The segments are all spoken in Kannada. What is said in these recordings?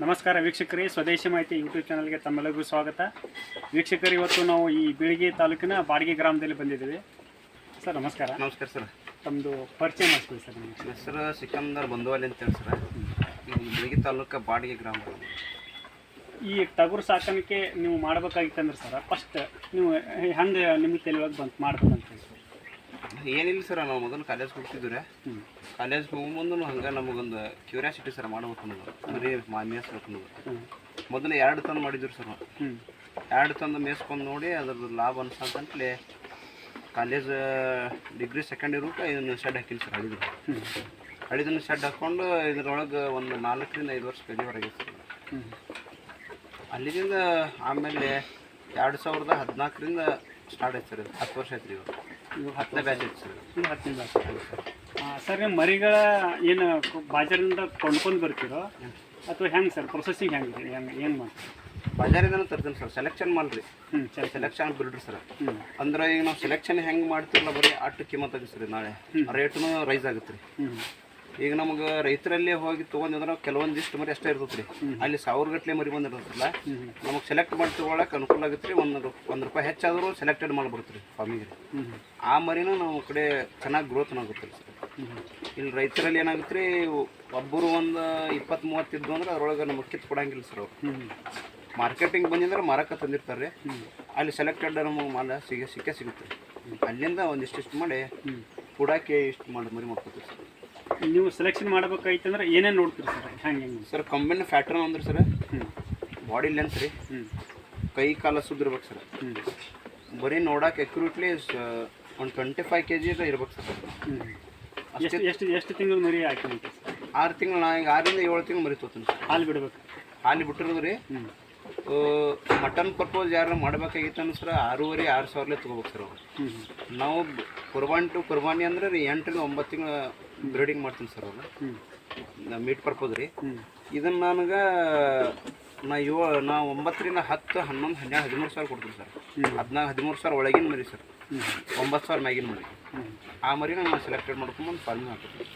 ನಮಸ್ಕಾರ ವೀಕ್ಷಕರೇ ಸ್ವದೇಶಿ ಮಾಹಿತಿ ಯೂಟ್ಯೂಬ್ ಚಾನಲ್ಗೆ ತಮ್ಮೆಲ್ಲರಿಗೂ ಸ್ವಾಗತ. ವೀಕ್ಷಕರು ಇವತ್ತು ನಾವು ಈ ಬೀಳಗಿ ತಾಲೂಕಿನ ಬಾಡಿಗೆ ಗ್ರಾಮದಲ್ಲಿ ಬಂದಿದ್ದೀವಿ. ಸರ್ ನಮಸ್ಕಾರ. ನಮಸ್ಕಾರ ಸರ್. ತಮ್ಮದು ಪರಿಚಯ ಮಾಡಿಸ್ತೀವಿ ಸರ್ ನಿಮಗೆ. ನನ್ನ ಹೆಸರು ಸಿಕಂದರ್ ಬಂದುವಲ್ಲಿ ಅಂತೇಳಿ ಸರ್. ಈ ಬೆಳಗಿ ತಾಲೂಕು ಬಾಡಿಗೆ ಗ್ರಾಮ. ಈ ಟಗರು ಸಾಕಾಣಿಕೆ ನೀವು ಮಾಡ್ಬೇಕಾಗಿತ್ತಂದ್ರೆ ಸರ್ ಫಸ್ಟ್ ನೀವು ಹೆಂಗೆ ನಿಮಗೆ ತಿಳಿವಾಗ ಬಂತು ಮಾಡ್ಬೇಕಂತ ಏನಿಲ್ಲ ಸರ್ ನಾವು ಮೊದಲು ಕಾಲೇಜ್ ಹೋಗ್ತಿದ್ವಿ ರೀ. ಕಾಲೇಜ್ ಹೋಗ್ಬಂದು ಹಂಗೆ ನಮಗೊಂದು ಕ್ಯೂರಿಯಾಸಿಟಿ ಸರ್ ಮಾಡ್ಬೇಕು ಅನ್ನೋದು. ಅಂದ್ರೆ ಮಾ- ಮೇಯ್ಸ್ಬೇಕು ಅನ್ನೋದು. ಮೊದಲು ಎರಡು ತಂದು ಮಾಡಿದ್ರು ಸರ್. ನಾವು ಎರಡು ತಂದು ಮೇಸ್ಕೊಂಡು ನೋಡಿ ಅದ್ರದ್ದು ಲಾಭ ಅನ್ಸಂತಲೇ ಕಾಲೇಜ್ ಡಿಗ್ರಿ ಸೆಕೆಂಡ್ ಇರೋಕ ಇದನ್ನು ಶೆಡ್ ಹಾಕಿಲ್ಲ ಸರ್ ಹಳಿದ್ರು ಹ್ಞೂ ಹಳಿದನ್ನು ಶೆಡ್ ಹಾಕ್ಕೊಂಡು ಇದ್ರೊಳಗೆ ಒಂದು ನಾಲ್ಕರಿಂದ ಐದು ವರ್ಷ ಕಲಿವರೆಗೆ ಸರ್. ಹ್ಞೂ ಅಲ್ಲಿಂದ ಆಮೇಲೆ ಎರಡು ಸಾವಿರದ ಹದಿನಾಲ್ಕರಿಂದ ಸ್ಟಾರ್ಟ್ ಆಯ್ತು ಸರ್ ಇದು. ಹತ್ತು ವರ್ಷ ಆಯ್ತು ರೀ ಇವಾಗ. ಇವು ಹತ್ತು ಹತ್ತನೇ ಬ್ಯಾಚ್ ಐತೆ ಸರ್. ಇದು. ಇದು ಹತ್ತನೇ ಬ್ಯಾಚ್ ಸರ್ ನಿಮ್ಮ ಮರಿಗಳ ಏನು ಬಾಜಾರಿಂದ ಕೊಂಡ್ಕೊಂಡು ಬರ್ತೀರೋ? ಅಥವಾ ಹೆಂಗೆ ಸರ್? ಪ್ರೊಸೆಸಿಂಗ್ ಹೆಂಗೆ ಹೆಂಗೆ ಏನು ಮಾಡ್ತೀರಿ? ಬಜಾರಿಂದನೂ ತರ್ತೀನಿ ಸರ್. ಸೆಲೆಕ್ಷನ್ ಮಾಡ್ರಿ. ಹ್ಞೂ ಸರಿ ಸೆಲೆಕ್ಷನ್ ಬಿಡ್ರಿ ಸರ್. ಹ್ಞೂ ಅಂದ್ರೆ ಈಗ ನಾವು ಸೆಲೆಕ್ಷನ್ ಹೆಂಗೆ ಮಾಡ್ತಿರಲ್ಲ ಬರೀ ಅಟ್ಟು ಕಿಮ್ಮತ್ ಆಗುತ್ತೆ ಸರ್. ನಾಳೆ ರೇಟ್ನು ರೈಸ್ ಆಗುತ್ತೆ ರೀ. ಹ್ಞೂ ಈಗ ನಮಗೆ ರೈತರಲ್ಲಿ ಹೋಗಿ ತೊಗೊಂಡಿದ್ರೆ ಕೆಲವೊಂದಿಷ್ಟು ಮರಿ ಅಷ್ಟೇ ಇರ್ತೈತೆ ರೀ ಅಲ್ಲಿ ಸಾವಿರ ಗಟ್ಟಲೆ ಮರಿ ಬಂದಿರ್ತಲ್ಲ ನಮಗೆ ಸೆಲೆಕ್ಟ್ ಮಾಡಿ ತೊಗೊಳಕ್ಕೆ ಅನುಕೂಲ ಆಗುತ್ತೆ ರೀ, ಒಂದು ಒಂದು ರೂಪಾಯಿ ಹೆಚ್ಚಾದರೂ ಸೆಲೆಕ್ಟೆಡ್ ಮಾಡಿಬಿಡ್ತೀರಿ ಫಾರ್ಮಿಗೆ ಆ ಮರಿನೂ ನಮ್ಮ ಕಡೆ ಚೆನ್ನಾಗಿ ಗ್ರೋತ್ ಆಗುತ್ತೆ. ರೀ ಇಲ್ಲಿ ರೈತರಲ್ಲಿ ಏನಾಗುತ್ತೆ ರೀ ಒಬ್ಬರು ಒಂದು ಇಪ್ಪತ್ತು ಮೂವತ್ತು ಇದ್ದು ಅಂದ್ರೆ ಅದ್ರೊಳಗೆ ನಮಗೆ ಕಿತ್ತು ಕೊಡಂಗಿಲ್ಲ ಸರ್ ಮಾರ್ಕೆಟಿಂಗ್ ಬಂದಿದ್ರೆ ಮಾರಕ್ಕೆ ತಂದಿರ್ತಾರೆ. ಅಲ್ಲಿ ಸೆಲೆಕ್ಟೆಡ್ ನಮಗೆ ಮಾಲ ಸಿಗ, ಸಿಕ್ಕೇ ಸಿಗುತ್ತೆ. ಅಲ್ಲಿಂದ ಒಂದಿಷ್ಟಿಷ್ಟು ಮಾಡಿ ಕೂಡಕ್ಕೆ ಇಷ್ಟು ಮಾಡಿ ಮರಿ ಮಾಡ್ಕೊತೀವಿ ನೀವು ಸೆಲೆಕ್ಷನ್ ಮಾಡ್ಬೇಕಾಯ್ತಂದ್ರೆ ಏನೇನು ನೋಡ್ತೀರಿ ಸರ್? ಹೆಂಗೆ ಹೆಂಗೆ ಸರ್ ಕಂಬೈನ್ ಫ್ಯಾಟ್ರನ್ ಅಂದ್ರೆ ಸರ್ ಹ್ಞೂ ಬಾಡಿ ಲೆಂತ್ ರೀ ಹ್ಞೂ ಕೈ ಕಾಲ ಸುದ್ದಿರ್ಬೇಕು ಸರ್. ಹ್ಞೂ ಬರೀ ನೋಡಕ್ಕೆ ಅಕ್ಯುರೇಟ್ಲಿ ಒಂದು ಟ್ವೆಂಟಿ ಫೈವ್ ಕೆ ಜಿ ಇರ್ಬೇಕು ಸರ್. ಹ್ಞೂ ಎಷ್ಟು ಎಷ್ಟು ಎಷ್ಟು ತಿಂಗಳು ಮರಿ ಹಾಕಿ ಆರು ತಿಂಗಳು ನಾ ಈಗ ಆರಿಂದ ಏಳು ತಿಂಗಳು ಮರಿ ತೋತೀನಿ ಸರ್. ಹಾಲು ಬಿಡ್ಬೇಕು? ಹಾಲು ಬಿಟ್ಟಿರೋದು ರೀ. ಮಟನ್ ಪರ್ಪೋಸ್ ಯಾರು ಮಾಡಬೇಕಾಗಿತ್ತು ಅಂದ್ರೆ ಸರ್ ಆರೂವರೆ ಆರು ಸಾವಿರಲೇ ತೊಗೋಬೇಕು ಸರ್ ನಾವು ಕುರ್ಬಾನ್ ಟು ಕುರ್ಬಾನಿ ಅಂದ್ರೆ ರೀ ಎಂಟರಿಂದ ಒಂಬತ್ತು ತಿಂಗಳು ಬ್ರೀಡಿಂಗ್ ಮಾಡ್ತೀನಿ ಸರ್ ಹ್ಞೂ ಮೀಟ್ ಪರ್ಪೋಸ್ ರೀ. ಇದನ್ನ ನನಗೆ ನಾ ಏಳು ನಾ ಒಂಬತ್ತರಿಂದ ಹತ್ತು ಹನ್ನೊಂದು ಹನ್ನೆರಡು ಹದಿಮೂರು ಸಾವಿರ ಕೊಡ್ತೀನಿ ಸರ್ ಹದಿನಾಲ್ಕು ಹದಿಮೂರು ಸಾವಿರ ಒಳಗಿನ ಮರಿ ಸರ್ ಒಂಬತ್ತು ಸಾವಿರ ಮ್ಯಾಗಿನ ಮರಿ. ಆ ಮರಿನ ನಾನು ಸೆಲೆಕ್ಟೆಡ್ ಮಾಡ್ಕೊಂಬಂದು ಫಾರ್ಮಿಂಗ್ ಹಾಕ್ತೀನಿ.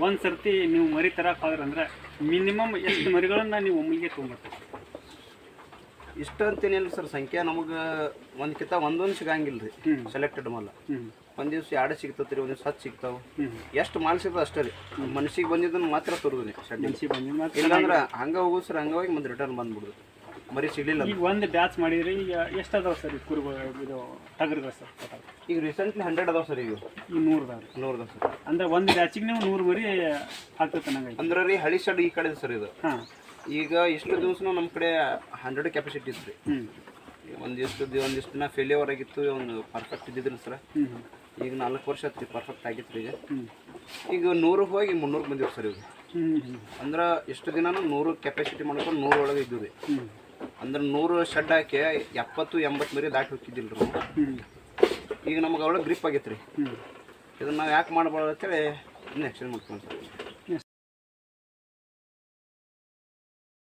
ಒಂದು ಸರ್ತಿ ನೀವು ಮರಿ ತರಕ್ಕೆ ಹೋದ್ರೆ ಅಂದ್ರೆ ಮಿನಿಮಮ್ ಎಷ್ಟು ಮರಿಗಳನ್ನು ನೀವು ಒಮ್ಮಿಗೆ ತೊಗೊಂಬರ್ತೀರಿ ಇಷ್ಟ ಅಂತೇನಿಲ್ಲ ಸರ್ ಸಂಖ್ಯೆ ನಮಗೆ ಕಿತ್ತ ಒಂದೊಂದು ಸಿಗಂಗಿಲ್ಲ ರೀ ಸೆಲೆಕ್ಟೆಡ್ ಮಾಲ ಒಂದ್ ದಿವಸ ಎರಡು ಸಿಗ್ತೈತೆ ರೀ ಒಂದು ದಿವ್ಸ ಹತ್ತು ಸಿಗ್ತಾವೆ. ಎಷ್ಟು ಮಾಲ್ ಸಿಗ್ತದೆ ಅಷ್ಟೇ ರೀ. ಮನ್ಸಿಗೆ ಬಂದಿದ್ದನ್ನು ಮಾತ್ರ ತರೋದು ಶೆಡ್ ಮನ್ಸಿ ಬಂದು ಮತ್ತೆ ಇಲ್ಲಾಂದ್ರೆ ಹಂಗೆ ಹೋಗು ಸರ್ ಹಂಗ ಹೋಗಿ ಮುಂದೆ ರಿಟರ್ನ್ ಬಂದ್ಬಿಡುದು. ಮರಿ ಸಿಗ್ಲಿಲ್ಲ ಈಗ ಒಂದು ಬ್ಯಾಚ್ ಮಾಡಿದ್ರಿ ಈಗ ಎಷ್ಟು ಅದಾವ ಸರ್ ಈ ಕುರುಗಳು ಇದು ಟಗರ್ಗಳು ಸರ್ ಈಗ ರೀಸೆಂಟ್ಲಿ ಹಂಡ್ರೆಡ್ ಅದಾವ ಸರ್ ಈಗ. ಈ ನೂರು ಅದಾವ ರೀ. ನೂರು ಅದಾವೆ ಸರ್. ಅಂದ್ರೆ ಒಂದು ಬ್ಯಾಚಿಗೆ ನೀವು ನೂರು ಮರಿ ಹಾಕ್ತೈತೆ ನಂಗೆ ಅಂದ್ರೆ ರೀ ಹಳಿ ಶೆಡ್ ಈ ಕಡೆ ಸರ್ ಇದು. ಹಾಂ. ಈಗ ಇಷ್ಟು ದಿವಸ ನಮ್ಮ ಕಡೆ ಹಂಡ್ರೆಡ್ ಕೆಪಾಸಿಟಿ ಇತ್ತು ರೀ ಒಂದಿಷ್ಟು ದಿ- ಒಂದಿಷ್ಟು ದಿನ ಫೇಲ್ಯೂರ್ ಆಗಿತ್ತು ಒಂದು ಪರ್ಫೆಕ್ಟ್ ಇದ್ದಿದ್ರು ಸರ್. ಈಗ ನಾಲ್ಕು ವರ್ಷ ಆಯ್ತು ಪರ್ಫೆಕ್ಟ್ ಆಗಿತ್ತು ರೀ ಈಗ. ಈಗ ನೂರು ಹೋಗಿ ಮುನ್ನೂರು ಬಂದಿವಿ ಸರ್ ಹ್ಞೂ ಅಂದ್ರೆ ಎಷ್ಟು ದಿನನೂ ನೂರು ಕೆಪಾಸಿಟಿ ಮಾಡ್ಕೊಂಡು ನೂರು ಒಳಗೆ ಇದ್ದು ರೀ ಅಂದ್ರೆ ನೂರು ಶೆಡ್ ಹಾಕಿ ಎಪ್ಪತ್ತು ಎಂಬತ್ತು ಮರಿ ದಾಟಿ ಹೋಗ್ತಿದ್ದಿಲ್ಲ ರೀ ನಾವು. ಈಗ ನಮಗೆ ಅವಳ ಗ್ರಿಪ್ ಆಗೈತೆ ರೀ ಇದನ್ನ ಇದನ್ನು ನಾವು ಯಾಕೆ ಮಾಡ್ಬಾರ್ದು ಅಂತೇಳಿ ಇನ್ನು ಎಕ್ಸ್ಚೇಂಜ್ ಮಾಡ್ಕೊಂಡು ಸರ್